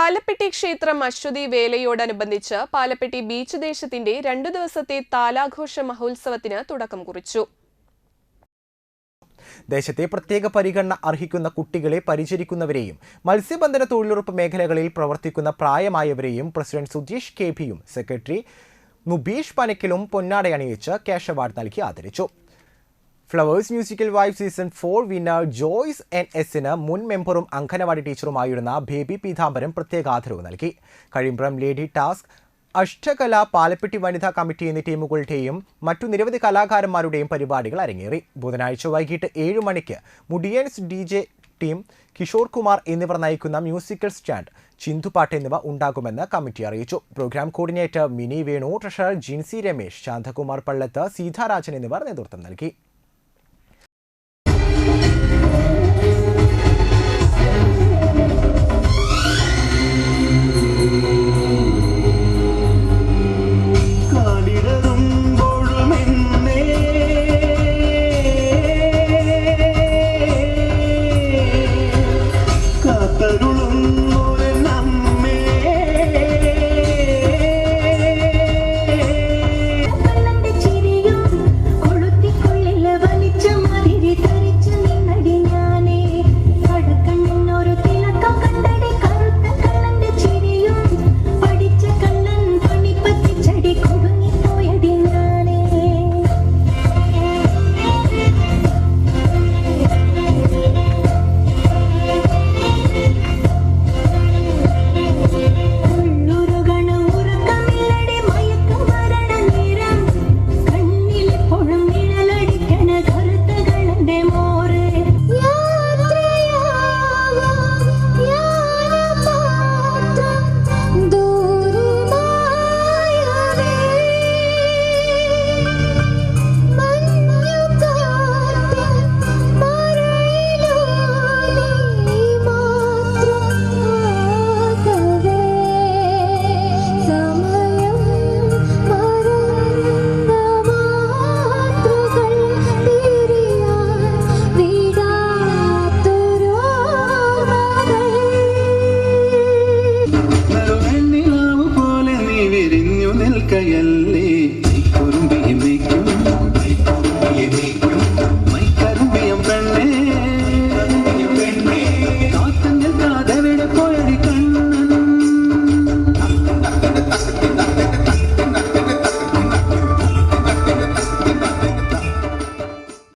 പാലപ്പെട്ടി ക്ഷേത്രം അശ്വതി വേലയോടനുബന്ധിച്ച് പാലപ്പെട്ടി ബീച്ച് ദേശത്തിന്റെ രണ്ടു ദിവസത്തെ താലാഘോഷ മഹോത്സവത്തിന് തുടക്കം കുറിച്ചു. ദേശത്തെ പ്രത്യേക പരിഗണന അർഹിക്കുന്ന കുട്ടികളെ പരിചരിക്കുന്നവരെയും മത്സ്യബന്ധന തൊഴിലുറപ്പ് മേഖലകളിൽ പ്രവർത്തിക്കുന്ന പ്രായമായവരെയും president Sudheesh K. Secretary Nubeesh പനക്കിലും പൊന്നാടയണിയിച്ച് ക്യാഷ് അവാർഡ് നൽകി ആദരിച്ചു. Flowers musical wife season four winner Joyce N എസിന് മുൻ മെമ്പറും അംഗനവാടി ടീച്ചറുമായിരുന്ന ബേബി പീതാംബരം പ്രത്യേക ആദരവ് നൽകി. കഴിമ്പ്രം ലേഡി ടാസ്ക് അഷ്ടകല പാലപ്പെട്ടി വനിതാ കമ്മിറ്റി എന്നീ ടീമുകളുടെയും മറ്റു നിരവധി കലാകാരന്മാരുടെയും പരിപാടികൾ അരങ്ങേറി. ബുധനാഴ്ച വൈകിട്ട് ഏഴ് മണിക്ക് Mudiyans D J team Kishore Kumar എന്നിവർ നയിക്കുന്ന മ്യൂസിക്കൽ സ്റ്റാൻഡ് ചിന്തുപാട്ട് എന്നിവ ഉണ്ടാകുമെന്ന് കമ്മിറ്റി അറിയിച്ചു. Programme coordinator Mini Venu treasurer Jincy Ramesh Santhakumar Pallath Seetharajan എന്നിവർ നേതൃത്വം നൽകി. ನಿಲ್ಕೆಯಲ್ಲಿ